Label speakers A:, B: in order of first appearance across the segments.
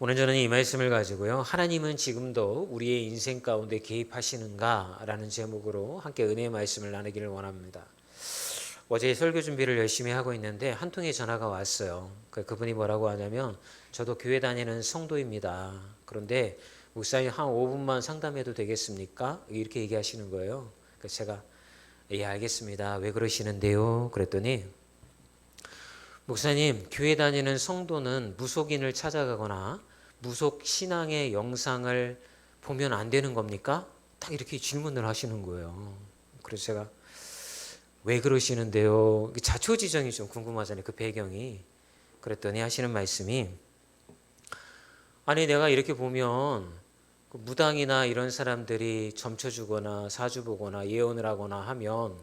A: 오늘 저는 이 말씀을 가지고요. 하나님은 지금도 우리의 인생 가운데 개입하시는가라는 제목으로 함께 은혜의 말씀을 나누기를 원합니다. 어제 설교 준비를 열심히 하고 있는데 한 통의 전화가 왔어요. 그- 그분이 뭐라고 하냐면 저도 교회 다니는 성도입니다. 그런데 목사님 한 5분만 상담해도 되겠습니까? 이렇게 얘기하시는 거예요. 그래서 제가 예 알겠습니다. 왜 그러시는데요? 그랬더니 목사님, 교회 다니는 성도는 무속인을 찾아가거나 무속 신앙의 영상을 보면 안 되는 겁니까? 딱 이렇게 질문을 하시는 거예요. 그래서 제가 왜 그러시는데요? 자초지정이 좀 궁금하잖아요. 그 배경이. 그랬더니 하시는 말씀이 아니 내가 이렇게 보면 그 무당이나 이런 사람들이 점쳐주거나 사주 보거나 예언을 하거나 하면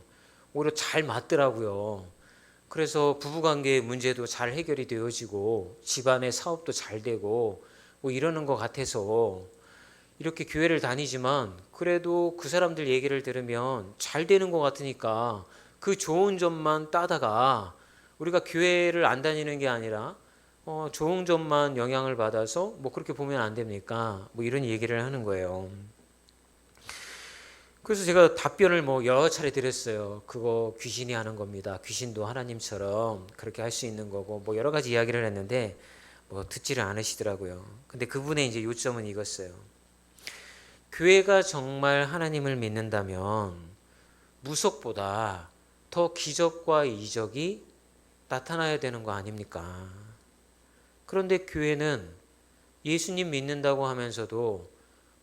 A: 오히려 잘 맞더라고요. 그래서 부부관계의 문제도 잘 해결이 되어지고 집안의 사업도 잘 되고 뭐 이러는 것 같아서 이렇게 교회를 다니지만 그래도 그 사람들 얘기를 들으면 잘 되는 것 같으니까 그 좋은 점만 따다가 우리가 교회를 안 다니는 게 아니라 어, 좋은 점만 영향을 받아서 뭐 그렇게 보면 안 됩니까? 뭐 이런 얘기를 하는 거예요. 그래서 제가 답변을 뭐 여러 차례 드렸어요. 그거 귀신이 하는 겁니다. 귀신도 하나님처럼 그렇게 할 수 있는 거고 뭐 여러 가지 이야기를 했는데 뭐 듣지를 않으시더라고요. 근데 그분의 이제 요점은 이거였어요. 교회가 정말 하나님을 믿는다면 무속보다 더 기적과 이적이 나타나야 되는 거 아닙니까? 그런데 교회는 예수님 믿는다고 하면서도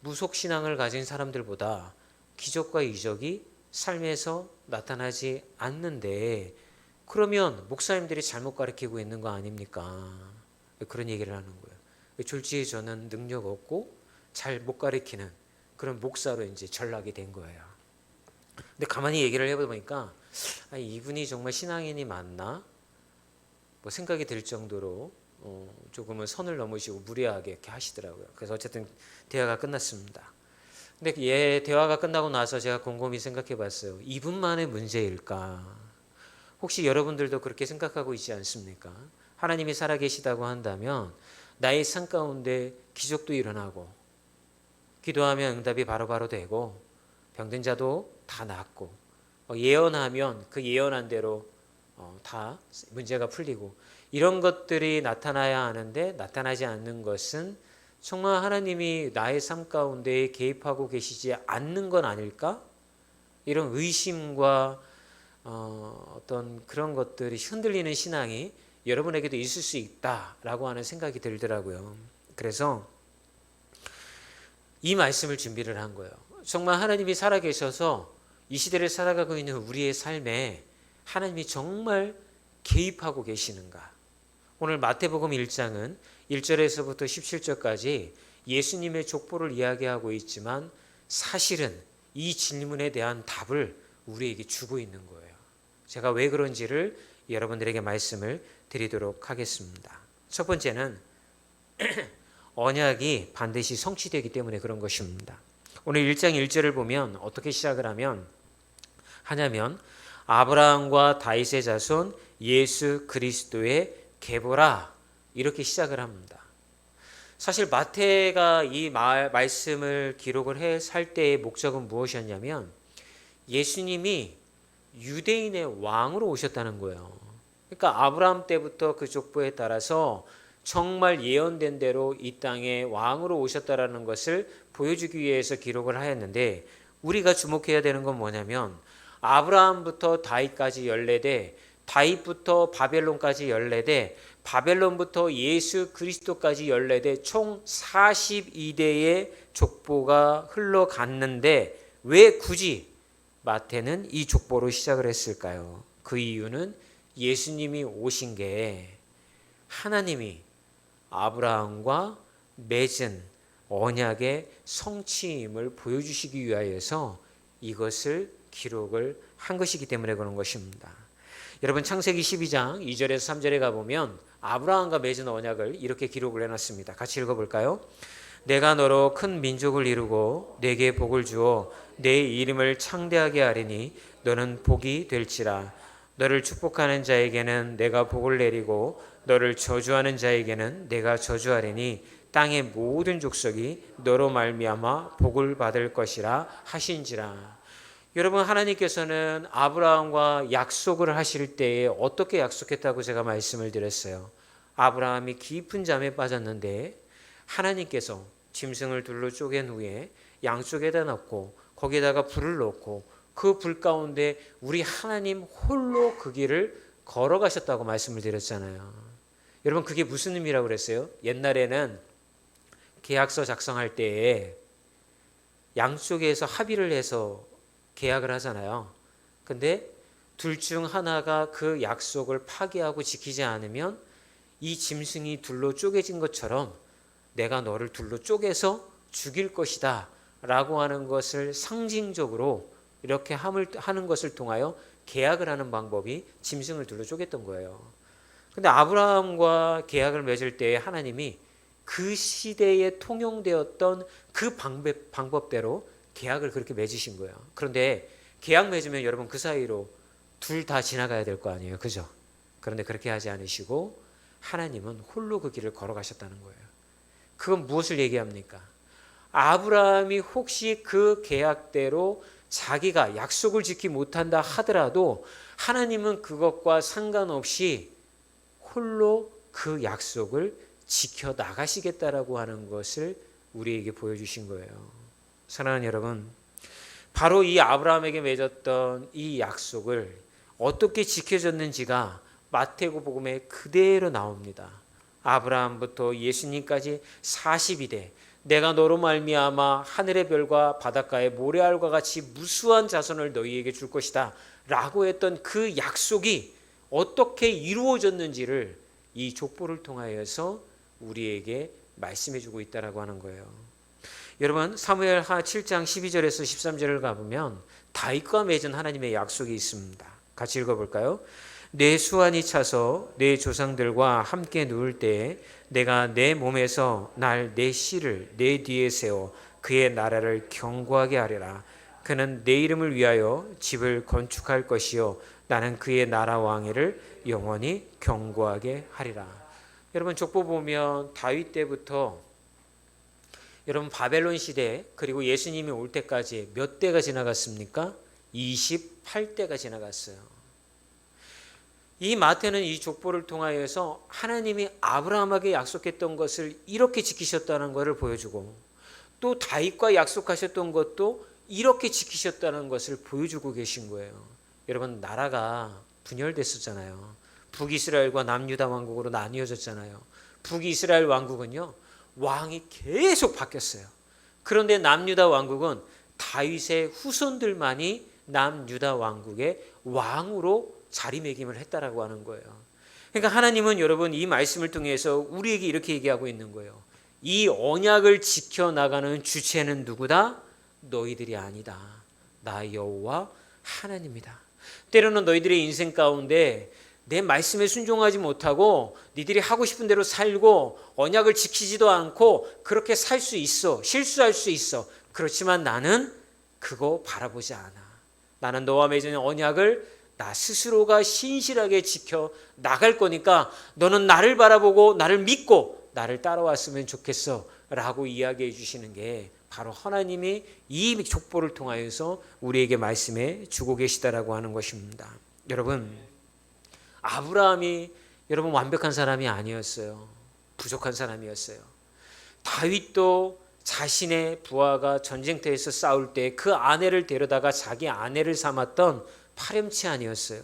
A: 무속 신앙을 가진 사람들보다 기적과 이적이 삶에서 나타나지 않는데 그러면 목사님들이 잘못 가르치고 있는 거 아닙니까? 그런 얘기를 하는 거예요. 졸지에 저는 능력 없고 잘 못 가르치는 그런 목사로 이제 전락이 된 거예요. 근데 가만히 얘기를 해보니까 아, 이분이 정말 신앙인이 맞나? 뭐 생각이 들 정도로 어, 조금은 선을 넘으시고 무례하게 이렇게 하시더라고요. 그래서 어쨌든 대화가 끝났습니다. 근데 얘 대화가 끝나고 나서 제가 곰곰이 생각해 봤어요. 이분만의 문제일까? 혹시 여러분들도 그렇게 생각하고 있지 않습니까? 하나님이 살아계시다고 한다면 나의 삶 가운데 기적도 일어나고 기도하면 응답이 바로바로 되고 병든 자도 다 낫고 어, 예언하면 그 예언한 대로 어, 다 문제가 풀리고 이런 것들이 나타나야 하는데 나타나지 않는 것은 정말 하나님이 나의 삶 가운데 개입하고 계시지 않는 건 아닐까? 이런 의심과 어, 어떤 그런 것들이 흔들리는 신앙이 여러분에게도 있을 수 있다라고 하는 생각이 들더라고요. 그래서 이 말씀을 준비를 한 거예요. 정말 하나님이 살아계셔서 이 시대를 살아가고 있는 우리의 삶에 하나님이 정말 개입하고 계시는가? 오늘 마태복음 1장은 1절에서부터 17절까지 예수님의 족보를 이야기하고 있지만 사실은 이 질문에 대한 답을 우리에게 주고 있는 거예요. 제가 왜 그런지를 여러분들에게 말씀을 드리도록 하겠습니다. 첫 번째는 언약이 반드시 성취되기 때문에 그런 것입니다. 오늘 1장 1절을 보면 어떻게 시작을 하면 하냐면 아브라함과 다윗의 자손 예수 그리스도의 계보라 이렇게 시작을 합니다. 사실 마태가 이 말, 말씀을 기록을 해 살 때의 목적은 무엇이었냐면 예수님이 유대인의 왕으로 오셨다는 거예요. 그러니까 아브라함 때부터 그 족보에 따라서 정말 예언된 대로 이 땅에 왕으로 오셨다라는 것을 보여주기 위해서 기록을 하였는데 우리가 주목해야 되는 건 뭐냐면 아브라함부터 다윗까지 14대, 다윗부터 바벨론까지 14대, 바벨론부터 예수 그리스도까지 14대 총 42대의 족보가 흘러갔는데 왜 굳이 마태는 이 족보로 시작을 했을까요? 그 이유는 예수님이 오신 게 하나님이 아브라함과 맺은 언약의 성취임을 보여주시기 위하여서 이것을 기록을 한 것이기 때문에 그런 것입니다. 여러분 창세기 12장 2절에서 3절에 가보면 아브라함과 맺은 언약을 이렇게 기록을 해놨습니다. 같이 읽어볼까요? 내가 너로 큰 민족을 이루고 내게 복을 주어 내 이름을 창대하게 하리니 너는 복이 될지라 너를 축복하는 자에게는 내가 복을 내리고 너를 저주하는 자에게는 내가 저주하리니 땅의 모든 족속이 너로 말미암아 복을 받을 것이라 하신지라. 여러분 하나님께서는 아브라함과 약속을 하실 때에 어떻게 약속했다고 제가 말씀을 드렸어요. 아브라함이 깊은 잠에 빠졌는데 하나님께서 짐승을 둘로 쪼갠 후에 양쪽에다 넣고 거기에다가 불을 넣고 그 불 가운데 우리 하나님 홀로 그 길을 걸어가셨다고 말씀을 드렸잖아요. 여러분 그게 무슨 의미라고 그랬어요? 옛날에는 계약서 작성할 때에 양쪽에서 합의를 해서 계약을 하잖아요. 근데 둘 중 하나가 그 약속을 파기하고 지키지 않으면 이 짐승이 둘로 쪼개진 것처럼 내가 너를 둘로 쪼개서 죽일 것이다 라고 하는 것을 상징적으로 이렇게 함을 하는 것을 통하여 계약을 하는 방법이 짐승을 둘로 쪼갰던 거예요. 근데 아브라함과 계약을 맺을 때 하나님이 그 시대에 통용되었던 그 방법, 방법대로 계약을 그렇게 맺으신 거예요. 그런데 계약 맺으면 여러분 그 사이로 둘 다 지나가야 될 거 아니에요. 그죠? 그런데 그렇게 하지 않으시고 하나님은 홀로 그 길을 걸어가셨다는 거예요. 그건 무엇을 얘기합니까? 아브라함이 혹시 그 계약대로 자기가 약속을 지키 못한다 하더라도 하나님은 그것과 상관없이 홀로 그 약속을 지켜 나가시겠다라고 하는 것을 우리에게 보여주신 거예요. 사랑하는 여러분, 바로 이 아브라함에게 맺었던 이 약속을 어떻게 지켜졌는지가 마태복음에 그대로 나옵니다. 아브라함부터 예수님까지 40이대 내가 너로 말미암아 하늘의 별과 바닷가의 모래알과 같이 무수한 자손을 너희에게 줄 것이다 라고 했던 그 약속이 어떻게 이루어졌는지를 이 족보를 통하여서 우리에게 말씀해 주고 있다라고 하는 거예요. 여러분 사무엘 하 7장 12절에서 13절을 가보면 다윗과 맺은 하나님의 약속이 있습니다. 같이 읽어볼까요? 내 수완이 차서 내 조상들과 함께 누울 때 내가 내 몸에서 날 내 씨를 내 뒤에 세워 그의 나라를 경고하게 하리라. 그는 내 이름을 위하여 집을 건축할 것이요 나는 그의 나라 왕위를 영원히 경고하게 하리라. 여러분 족보 보면 다윗 때부터 여러분 바벨론 시대 그리고 예수님이 올 때까지 몇 대가 지나갔습니까? 28대가 지나갔어요. 이 마태는 이 족보를 통하여서 하나님이 아브라함에게 약속했던 것을 이렇게 지키셨다는 것을 보여주고 또 다윗과 약속하셨던 것도 이렇게 지키셨다는 것을 보여주고 계신 거예요. 여러분 나라가 분열됐었잖아요. 북이스라엘과 남유다 왕국으로 나뉘어졌잖아요. 북이스라엘 왕국은요 왕이 계속 바뀌었어요. 그런데 남유다 왕국은 다윗의 후손들만이 남유다 왕국의 왕으로 자리매김을 했다라고 하는 거예요. 그러니까 하나님은 여러분 이 말씀을 통해서 우리에게 이렇게 얘기하고 있는 거예요. 이 언약을 지켜 나가는 주체는 누구다? 너희들이 아니다. 나 여호와 하나님이다. 때로는 너희들의 인생 가운데 내 말씀에 순종하지 못하고 니들이 하고 싶은 대로 살고 언약을 지키지도 않고 그렇게 살 수 있어. 실수할 수 있어. 그렇지만 나는 그거 바라보지 않아. 나는 너와 맺은 언약을 나 스스로가 신실하게 지켜 나갈 거니까 너는 나를 바라보고 나를 믿고 나를 따라왔으면 좋겠어. 라고 이야기해 주시는 게 바로 하나님이 이 족보를 통하여서 우리에게 말씀해 주고 계시다라고 하는 것입니다. 여러분, 아브라함이 여러분 완벽한 사람이 아니었어요. 부족한 사람이었어요. 다윗도 자신의 부하가 전쟁터에서 싸울 때 그 아내를 데려다가 자기 아내를 삼았던 파렴치 아니었어요.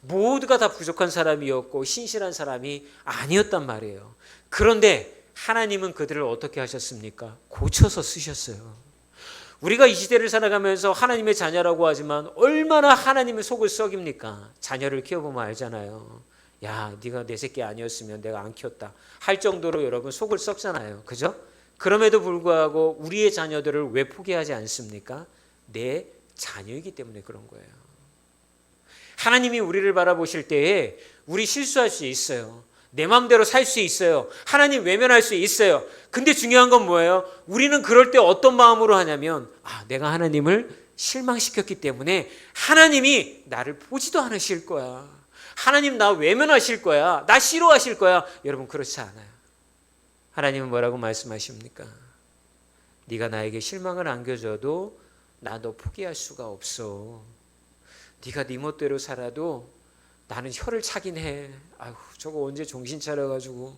A: 모두가 다 부족한 사람이었고 신실한 사람이 아니었단 말이에요. 그런데 하나님은 그들을 어떻게 하셨습니까? 고쳐서 쓰셨어요. 우리가 이 시대를 살아가면서 하나님의 자녀라고 하지만 얼마나 하나님의 속을 썩입니까? 자녀를 키워보면 알잖아요. 야, 네가 내 새끼 아니었으면 내가 안 키웠다. 할 정도로 여러분 속을 썩잖아요. 그죠? 그럼에도 불구하고 우리의 자녀들을 왜 포기하지 않습니까? 내 자녀이기 때문에 그런 거예요. 하나님이 우리를 바라보실 때에 우리 실수할 수 있어요. 내 마음대로 살 수 있어요. 하나님 외면할 수 있어요. 근데 중요한 건 뭐예요? 우리는 그럴 때 어떤 마음으로 하냐면, 아, 내가 하나님을 실망시켰기 때문에 하나님이 나를 보지도 않으실 거야. 하나님 나 외면하실 거야. 나 싫어하실 거야. 여러분, 그렇지 않아요. 하나님은 뭐라고 말씀하십니까? 네가 나에게 실망을 안겨줘도 나 너 포기할 수가 없어. 네가 네 멋대로 살아도 나는 혀를 차긴 해. 아휴 저거 언제 정신 차려가지고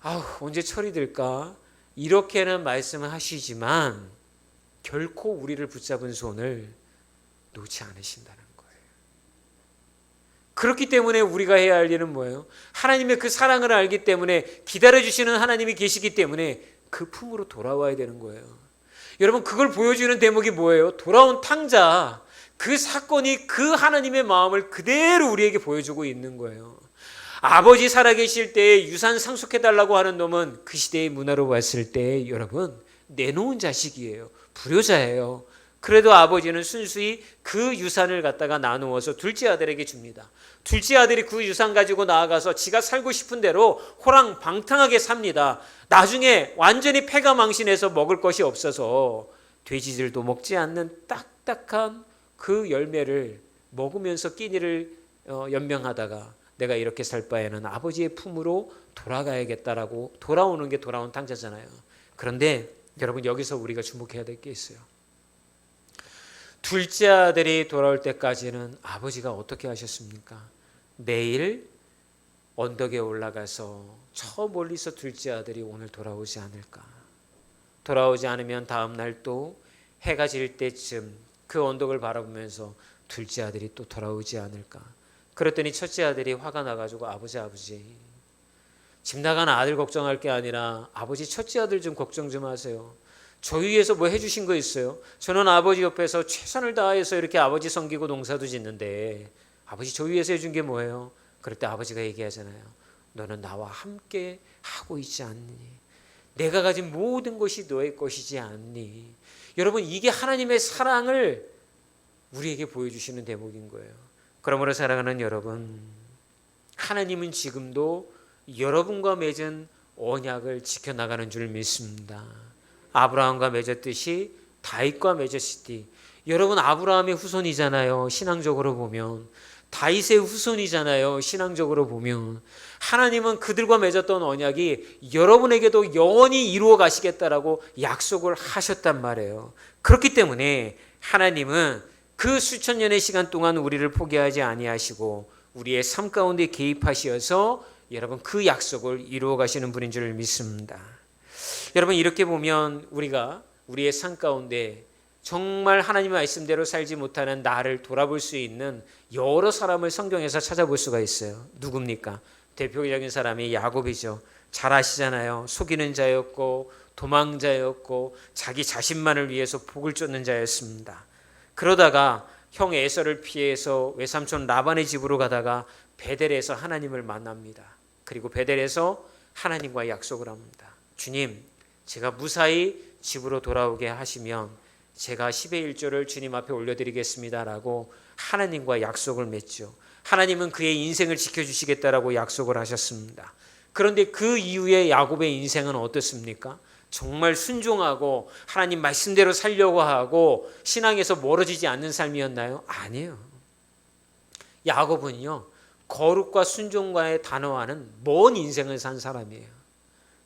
A: 아휴 언제 처리될까? 이렇게는 말씀을 하시지만 결코 우리를 붙잡은 손을 놓지 않으신다는 거예요. 그렇기 때문에 우리가 해야 할 일은 뭐예요? 하나님의 그 사랑을 알기 때문에 기다려주시는 하나님이 계시기 때문에 그 품으로 돌아와야 되는 거예요. 여러분, 그걸 보여주는 대목이 뭐예요? 돌아온 탕자. 그 사건이 그 하나님의 마음을 그대로 우리에게 보여주고 있는 거예요. 아버지 살아계실 때 유산 상속해달라고 하는 놈은 그 시대의 문화로 봤을 때 여러분, 내놓은 자식이에요. 불효자예요. 그래도 아버지는 순수히 그 유산을 갖다가 나누어서 둘째 아들에게 줍니다. 둘째 아들이 그 유산 가지고 나아가서 지가 살고 싶은 대로 호랑 방탕하게 삽니다. 나중에 완전히 폐가 망신해서 먹을 것이 없어서 돼지들도 먹지 않는 딱딱한 그 열매를 먹으면서 끼니를 어, 연명하다가 내가 이렇게 살 바에는 아버지의 품으로 돌아가야겠다라고 돌아오는 게 돌아온 탕자잖아요. 그런데 여러분 여기서 우리가 주목해야 될 게 있어요. 둘째 아들이 돌아올 때까지는 아버지가 어떻게 하셨습니까? 내일 언덕에 올라가서 저 멀리서 둘째 아들이 오늘 돌아오지 않을까? 돌아오지 않으면 다음 날 또 해가 질 때쯤 그 언덕을 바라보면서 둘째 아들이 또 돌아오지 않을까? 그랬더니 첫째 아들이 화가 나가지고 아버지 아버지 집 나간 아들 걱정할 게 아니라 아버지 첫째 아들 좀 걱정 좀 하세요. 저 위해서 뭐 해주신 거 있어요? 저는 아버지 옆에서 최선을 다해서 이렇게 아버지 섬기고 농사도 짓는데 아버지 저 위해서 해준 게 뭐예요? 그럴 때 아버지가 얘기하잖아요. 너는 나와 함께 하고 있지 않니? 내가 가진 모든 것이 너의 것이지 않니? 여러분 이게 하나님의 사랑을 우리에게 보여주시는 대목인 거예요. 그러므로 사랑하는 여러분, 하나님은 지금도 여러분과 맺은 언약을 지켜나가는 줄 믿습니다. 아브라함과 맺었듯이 다윗과 맺었으니 여러분 아브라함의 후손이잖아요. 신앙적으로 보면 다윗의 후손이잖아요. 신앙적으로 보면 하나님은 그들과 맺었던 언약이 여러분에게도 영원히 이루어 가시겠다라고 약속을 하셨단 말이에요. 그렇기 때문에 하나님은 그 수천 년의 시간 동안 우리를 포기하지 아니하시고 우리의 삶 가운데 개입하시어서 여러분 그 약속을 이루어 가시는 분인 줄 믿습니다. 여러분 이렇게 보면 우리가 우리의 삶 가운데 정말 하나님의 말씀대로 살지 못하는 나를 돌아볼 수 있는 여러 사람을 성경에서 찾아볼 수가 있어요. 누굽니까? 대표적인 사람이 야곱이죠. 잘 아시잖아요. 속이는 자였고 도망자였고 자기 자신만을 위해서 복을 쫓는 자였습니다. 그러다가 형 에서를 피해서 외삼촌 라반의 집으로 가다가 베델에서 하나님을 만납니다. 그리고 베델에서 하나님과 약속을 합니다. 주님, 제가 무사히 집으로 돌아오게 하시면 제가 10의 1조를 주님 앞에 올려드리겠습니다라고 하나님과 약속을 맺죠. 하나님은 그의 인생을 지켜주시겠다라고 약속을 하셨습니다. 그런데 그 이후에 야곱의 인생은 어떻습니까? 정말 순종하고 하나님 말씀대로 살려고 하고 신앙에서 멀어지지 않는 삶이었나요? 아니에요. 야곱은요, 거룩과 순종과의 단어와는 먼 인생을 산 사람이에요.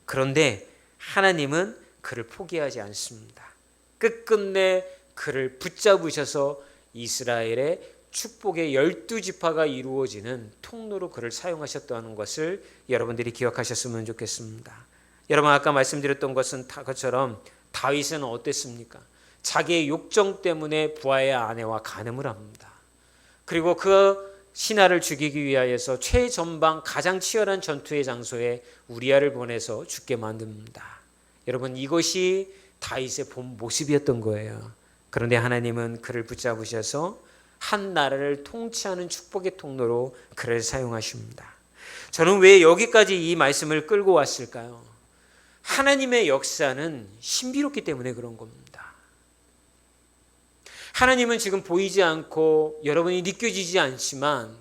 A: 그런데 하나님은 그를 포기하지 않습니다. 끝끝내 그를 붙잡으셔서 이스라엘의 축복의 열두 지파가 이루어지는 통로로 그를 사용하셨다는 것을 여러분들이 기억하셨으면 좋겠습니다. 여러분 아까 말씀드렸던 것은 다 것처럼 다윗은 어땠습니까? 자기의 욕정 때문에 부하의 아내와 간음을 합니다. 그리고 그 신하를 죽이기 위하여서 최전방 가장 치열한 전투의 장소에 우리아를 보내서 죽게 만듭니다. 여러분 이것이 다윗의 본 모습이었던 거예요. 그런데 하나님은 그를 붙잡으셔서 한 나라를 통치하는 축복의 통로로 그를 사용하십니다. 저는 왜 여기까지 이 말씀을 끌고 왔을까요? 하나님의 역사는 신비롭기 때문에 그런 겁니다. 하나님은 지금 보이지 않고 여러분이 느껴지지 않지만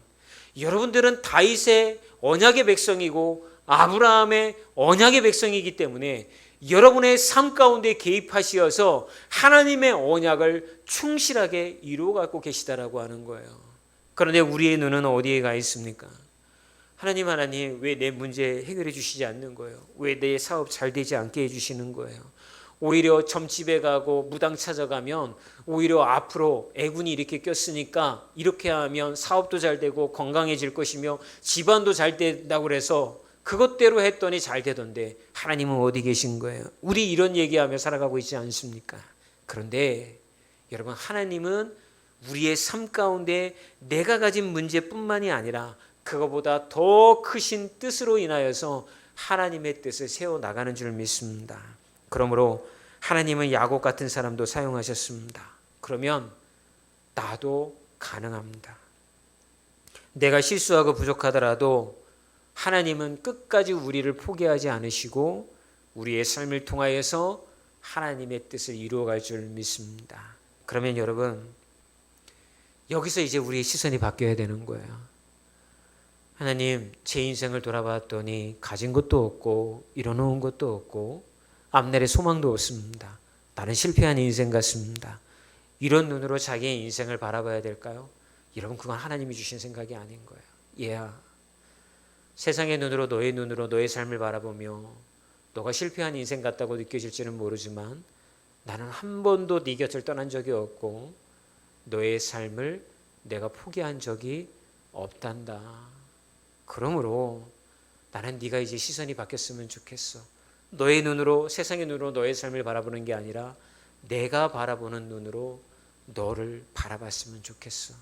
A: 여러분들은 다윗의 언약의 백성이고 아브라함의 언약의 백성이기 때문에 여러분의 삶 가운데 개입하시어서 하나님의 언약을 충실하게 이루어 갖고 계시다라고 하는 거예요. 그런데 우리의 눈은 어디에 가 있습니까? 하나님 하나님 왜 내 문제 해결해 주시지 않는 거예요? 왜 내 사업 잘 되지 않게 해 주시는 거예요? 오히려 점집에 가고 무당 찾아가면 오히려 앞으로 애군이 이렇게 꼈으니까 이렇게 하면 사업도 잘 되고 건강해질 것이며 집안도 잘 된다고 그래서 그것대로 했더니 잘 되던데 하나님은 어디 계신 거예요? 우리 이런 얘기하며 살아가고 있지 않습니까? 그런데 여러분 하나님은 우리의 삶 가운데 내가 가진 문제뿐만이 아니라 그거보다 더 크신 뜻으로 인하여서 하나님의 뜻을 세워 나가는 줄 믿습니다. 그러므로 하나님은 야곱 같은 사람도 사용하셨습니다. 그러면 나도 가능합니다. 내가 실수하고 부족하더라도 하나님은 끝까지 우리를 포기하지 않으시고 우리의 삶을 통하여서 하나님의 뜻을 이루어갈 줄 믿습니다. 그러면 여러분 여기서 이제 우리의 시선이 바뀌어야 되는 거예요. 하나님, 제 인생을 돌아봤더니 가진 것도 없고 이뤄놓은 것도 없고 앞날에 소망도 없습니다. 나는 실패한 인생 같습니다. 이런 눈으로 자기의 인생을 바라봐야 될까요? 여러분 그건 하나님이 주신 생각이 아닌 거예요. 얘야. 세상의 눈으로 너의 눈으로 너의 삶을 바라보며 너가 실패한 인생 같다고 느껴질지는 모르지만 나는 한 번도 네 곁을 떠난 적이 없고 너의 삶을 내가 포기한 적이 없단다. 그러므로 나는 네가 이제 시선이 바뀌었으면 좋겠어. 너의 눈으로 세상의 눈으로 너의 삶을 바라보는 게 아니라 내가 바라보는 눈으로 너를 바라봤으면 좋겠어.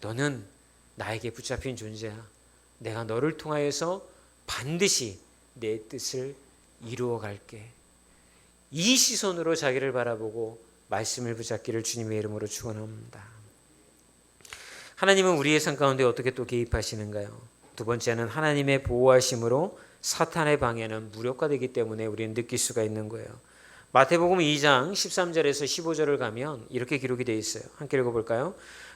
A: 너는 나에게 붙잡힌 존재야. 내가 너를 통하여서 반드시 내 뜻을 이루어 갈게. 이 시선으로 자기를 바라보고 말씀을 붙잡기를 주님의 이름으로 축원합니다. 하나님은 우리의 삶 가운데 어떻게 또 개입하시는가요? 두 번째는 하나님의 보호하심으로 사탄의 방해는 무력화되기 때문에 우리는 느낄 수가 있는 거예요. 마태복음 2장 13절에서 15절을 가면 이렇게 기록이 되어 있어요. 함께 읽어볼까요?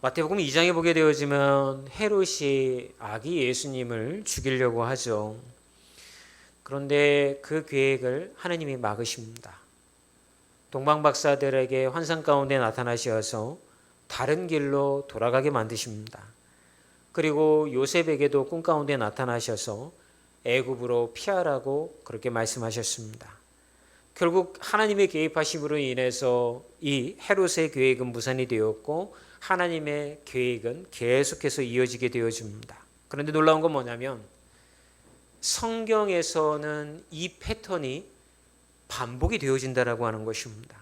A: 마태복음 2장에 보게 되어지면 헤롯이 아기 예수님을 죽이려고 하죠. 그런데 그 계획을 하나님이 막으십니다. 동방 박사들에게 환상 가운데 나타나셔서 다른 길로 돌아가게 만드십니다. 그리고 요셉에게도 꿈 가운데 나타나셔서 애굽으로 피하라고 그렇게 말씀하셨습니다. 결국 하나님의 개입하심으로 인해서 이 헤롯의 계획은 무산이 되었고 하나님의 계획은 계속해서 이어지게 되어집니다. 그런데 놀라운 건 뭐냐면 성경에서는 이 패턴이 반복이 되어진다라고 하는 것입니다.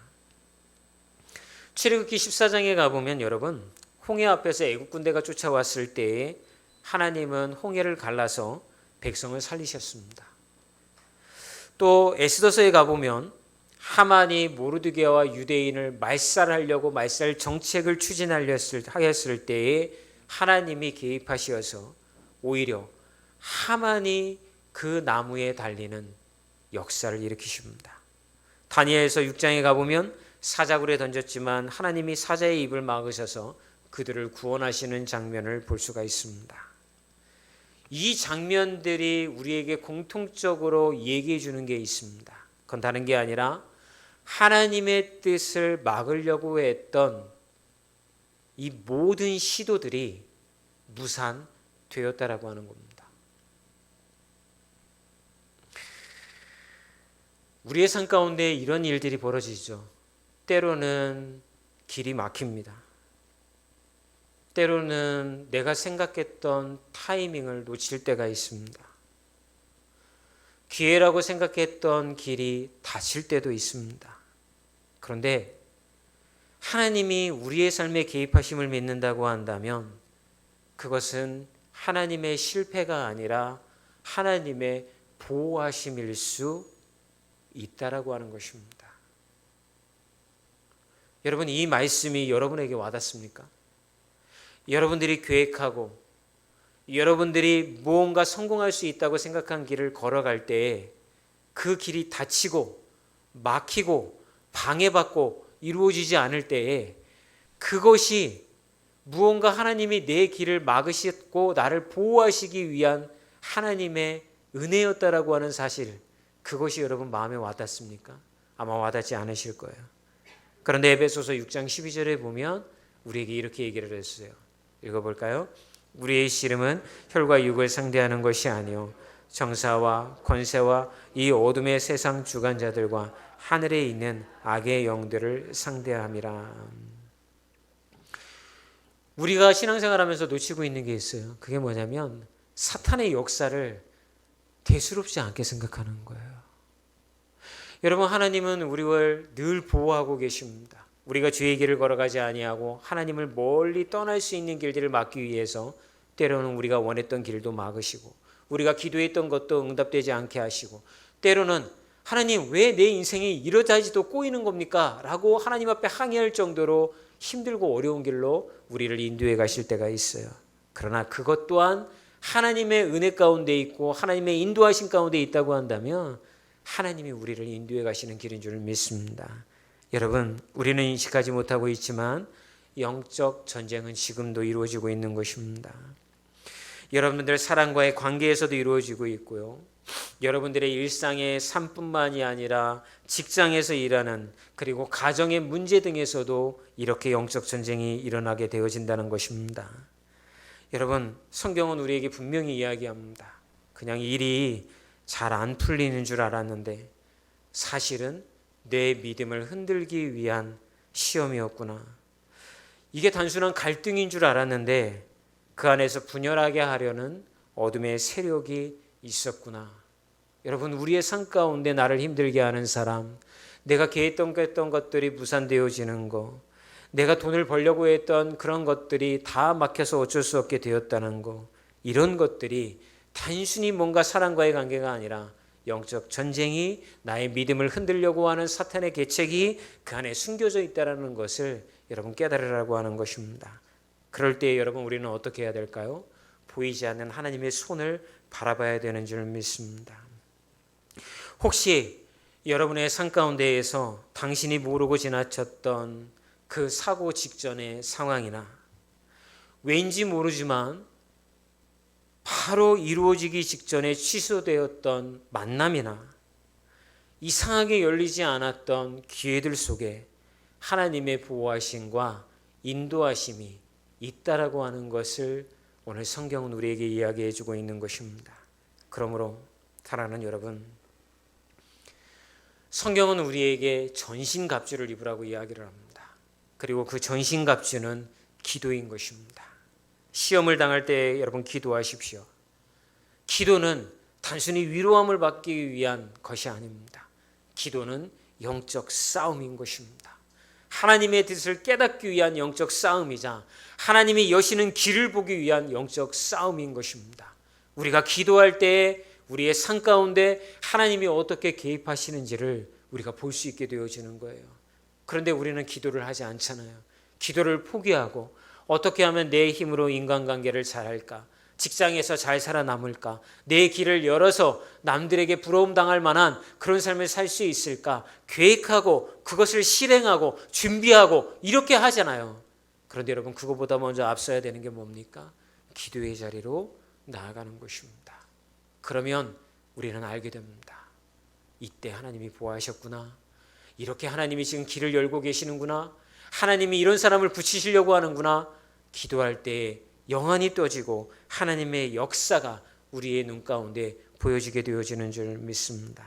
A: 출애굽기 14장에 가보면 여러분 홍해 앞에서 애국 군대가 쫓아왔을 때에 하나님은 홍해를 갈라서 백성을 살리셨습니다. 또 에스더서에 가보면 하만이 모르드게와 유대인을 말살하려고 말살 정책을 추진하였을 때에 하나님이 개입하시어서 오히려 하만이 그 나무에 달리는 역사를 일으키십니다. 다니엘서 6장에 가보면 사자굴에 던졌지만 하나님이 사자의 입을 막으셔서 그들을 구원하시는 장면을 볼 수가 있습니다. 이 장면들이 우리에게 공통적으로 얘기해 주는 게 있습니다. 그건 다른 게 아니라 하나님의 뜻을 막으려고 했던 이 모든 시도들이 무산되었다라고 하는 겁니다. 우리의 삶 가운데 이런 일들이 벌어지죠. 때로는 길이 막힙니다. 때로는 내가 생각했던 타이밍을 놓칠 때가 있습니다. 기회라고 생각했던 길이 닫힐 때도 있습니다. 그런데 하나님이 우리의 삶에 개입하심을 믿는다고 한다면 그것은 하나님의 실패가 아니라 하나님의 보호하심일 수 있다라고 하는 것입니다. 여러분 이 말씀이 여러분에게 와닿습니까? 여러분들이 계획하고 여러분들이 무언가 성공할 수 있다고 생각한 길을 걸어갈 때그 길이 닫히고 막히고 방해받고 이루어지지 않을 때에 그것이 무언가 하나님이 내 길을 막으시고 나를 보호하시기 위한 하나님의 은혜였다라고 하는 사실 그것이 여러분 마음에 와닿습니까? 아마 와닿지 않으실 거예요. 그런데 에베소서 6장 12절에 보면 우리에게 이렇게 얘기를 했어요. 읽어볼까요? 우리의 씨름은 혈과 육을 상대하는 것이 아니요 정사와 권세와 이 어둠의 세상 주관자들과 하늘에 있는 악의 영들을 상대함이라. 우리가 신앙생활하면서 놓치고 있는 게 있어요. 그게 뭐냐면 사탄의 역사를 대수롭지 않게 생각하는 거예요. 여러분 하나님은 우리를 늘 보호하고 계십니다. 우리가 주의 길을 걸어가지 아니하고 하나님을 멀리 떠날 수 있는 길들을 막기 위해서 때로는 우리가 원했던 길도 막으시고 우리가 기도했던 것도 응답되지 않게 하시고 때로는 하나님 왜 내 인생이 이러다지도 꼬이는 겁니까? 라고 하나님 앞에 항의할 정도로 힘들고 어려운 길로 우리를 인도해 가실 때가 있어요. 그러나 그것 또한 하나님의 은혜 가운데 있고 하나님의 인도하신 가운데 있다고 한다면 하나님이 우리를 인도해 가시는 길인 줄 믿습니다. 여러분, 우리는 인식하지 못하고 있지만 영적 전쟁은 지금도 이루어지고 있는 것입니다. 여러분들 사랑과의 관계에서도 이루어지고 있고요. 여러분들의 일상의 삶뿐만이 아니라 직장에서 일하는 그리고 가정의 문제 등에서도 이렇게 영적 전쟁이 일어나게 되어진다는 것입니다. 여러분, 성경은 우리에게 분명히 이야기합니다. 그냥 일이 잘 안 풀리는 줄 알았는데 사실은 내 믿음을 흔들기 위한 시험이었구나. 이게 단순한 갈등인 줄 알았는데 그 안에서 분열하게 하려는 어둠의 세력이 있었구나. 여러분, 우리의 삶 가운데 나를 힘들게 하는 사람, 내가 계획했던 했던 것들이 무산되어지는 거, 내가 돈을 벌려고 했던 그런 것들이 다 막혀서 어쩔 수 없게 되었다는 거, 이런 것들이 단순히 뭔가 사랑과의 관계가 아니라 영적 전쟁이 나의 믿음을 흔들려고 하는 사탄의 계책이 그 안에 숨겨져 있다는 것을 여러분 깨달으라고 하는 것입니다. 그럴 때 여러분 우리는 어떻게 해야 될까요? 보이지 않는 하나님의 손을 바라봐야 되는 줄 믿습니다. 혹시 여러분의 삶 가운데에서 당신이 모르고 지나쳤던 그 사고 직전의 상황이나 왠지 모르지만 바로 이루어지기 직전에 취소되었던 만남이나 이상하게 열리지 않았던 기회들 속에 하나님의 보호하심과 인도하심이 있다라고 하는 것을 오늘 성경은 우리에게 이야기해 주고 있는 것입니다. 그러므로 사랑하는 여러분, 성경은 우리에게 전신갑주를 입으라고 이야기를 합니다. 그리고 그 전신갑주는 기도인 것입니다. 시험을 당할 때 여러분 기도하십시오. 기도는 단순히 위로함을 받기 위한 것이 아닙니다. 기도는 영적 싸움인 것입니다. 하나님의 뜻을 깨닫기 위한 영적 싸움이자 하나님이 여시는 길을 보기 위한 영적 싸움인 것입니다. 우리가 기도할 때 우리의 삶 가운데 하나님이 어떻게 개입하시는지를 우리가 볼 수 있게 되어지는 거예요. 그런데 우리는 기도를 하지 않잖아요. 기도를 포기하고 어떻게 하면 내 힘으로 인간관계를 잘할까? 직장에서 잘 살아남을까? 내 길을 열어서 남들에게 부러움 당할 만한 그런 삶을 살 수 있을까? 계획하고 그것을 실행하고 준비하고 이렇게 하잖아요. 그런데 여러분 그거보다 먼저 앞서야 되는 게 뭡니까? 기도의 자리로 나아가는 것입니다. 그러면 우리는 알게 됩니다. 이때 하나님이 보호하셨구나. 이렇게 하나님이 지금 길을 열고 계시는구나. 하나님이 이런 사람을 붙이시려고 하는구나. 기도할 때 영안이 떠지고 하나님의 역사가 우리의 눈 가운데 보여지게 되어지는 줄 믿습니다.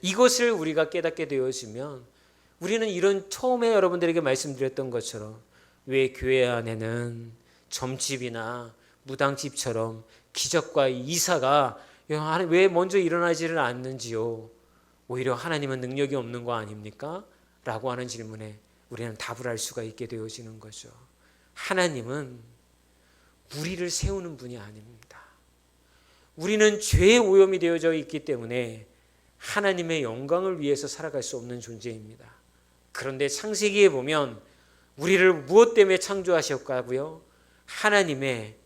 A: 이것을 우리가 깨닫게 되어지면 우리는 이런 처음에 여러분들에게 말씀드렸던 것처럼 왜 교회 안에는 점집이나 무당집처럼 기적과 이사가 왜 먼저 일어나지를 않는지요? 오히려 하나님은 능력이 없는 거 아닙니까? 라고 하는 질문에 우리는 답을 할 수가 있게 되어지는 거죠. 하나님은 우리를 세우는 분이 아닙니다. 우리는 죄의 오염이 되어져 있기 때문에 하나님의 영광을 위해서 살아갈 수 없는 존재입니다. 그런데 창세기에 보면 우리를 무엇 때문에 창조하셨다고요? 하나님의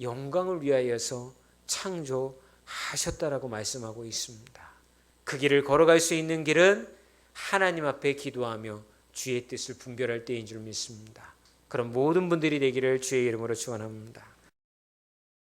A: 영광을 위하여서 창조하셨다라고 말씀하고 있습니다. 그 길을 걸어갈 수 있는 길은 하나님 앞에 기도하며 주의 뜻을 분별할 때인 줄 믿습니다. 그런 모든 분들이 되기를 주의 이름으로 축원합니다.